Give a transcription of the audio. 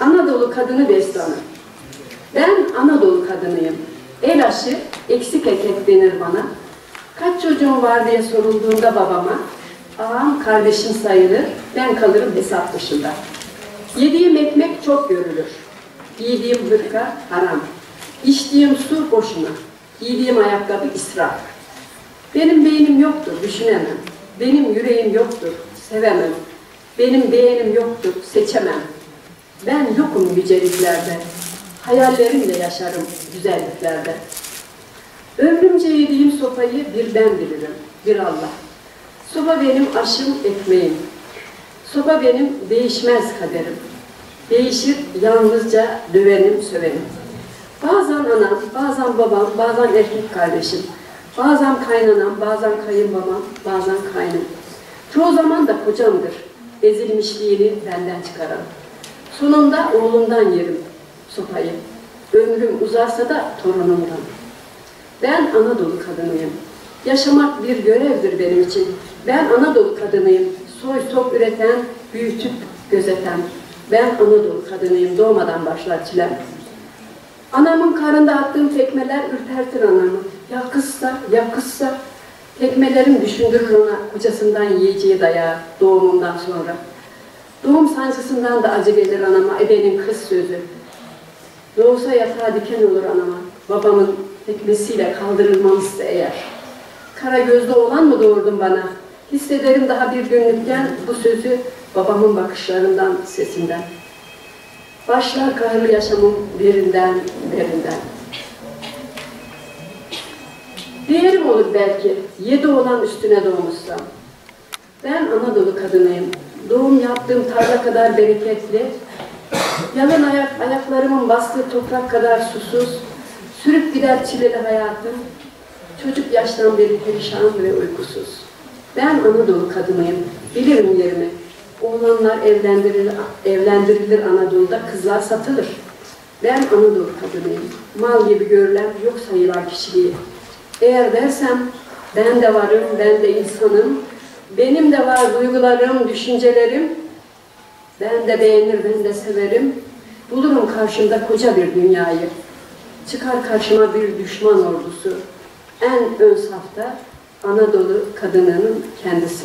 Anadolu Kadını Destanı. Ben Anadolu kadınıyım. El aşı, eksik etek denir bana. Kaç çocuğum var diye sorulduğunda babama, ağam kardeşim sayılır, ben kalırım hesap dışında. Yediğim ekmek çok görülür. Giydiğim hırka haram. İçtiğim su boşuna. Giydiğim ayakkabı israf. Benim beynim yoktur, düşünemem. Benim yüreğim yoktur, sevemem. Benim beğenim yoktur, seçemem. Ben yokum yüceliklerde. Hayallerimle yaşarım güzelliklerde. Ömrümce yediğim sopayı bir ben bilirim, bir Allah. Soba benim aşım, ekmeğim. Soba benim değişmez kaderim. Değişir yalnızca dövenim, sövenim. Bazen anam, bazen babam, bazen erkek kardeşim. Bazen kaynanam, bazen kayınbabam, bazen kaynım. Çoğu zaman da kocamdır. Ezilmişliğini benden çıkaran. Sonunda oğlumdan yerim sopayı. Ömrüm uzarsa da torunumdan. Ben Anadolu kadınıyım. Yaşamak bir görevdir benim için. Ben Anadolu kadınıyım. Soy sop üreten, büyütüp gözeten. Ben Anadolu kadınıyım. Doğmadan başlar çilem. Anamın karnında attığım tekmeler ürpertir anamı. Ya kızsa, ya kızsa. Tekmelerim düşündürür ona kocasından yiyeceği dayağı doğumundan sonra. Doğum sancısından da acı gelir anama ebenin kız sözü. Doğusa yatağa diken olur anama. Babamın tekmesiyle kaldırılmamızsa eğer. Kara gözlü olan mı doğurdun bana? Hissederim daha bir günlükken bu sözü babamın bakışlarından, sesinden. Başlar kahır yaşamım birinden, birinden. Diğerim olur belki, yedi olan üstüne doğmuşsam. Ben Anadolu kadınıyım. Doğum yaptığım tarla kadar bereketli, yalın ayak, ayaklarımın bastığı toprak kadar susuz, sürüp gider çileli hayatım, çocuk yaştan beri perişan ve uykusuz. Ben Anadolu kadınıyım, bilirim yerimi. Oğlanlar evlendirilir, evlendirilir Anadolu'da, kızlar satılır. Ben Anadolu kadınıyım, mal gibi görülen, yok sayılan kişiliği. Eğer dersem, ben de varım, ben de insanım, benim de var duygularım, düşüncelerim, ben de beğenir, ben de severim. Bulurum karşımda koca bir dünyayı. Çıkar karşıma bir düşman ordusu. En ön safta Anadolu kadınının kendisi.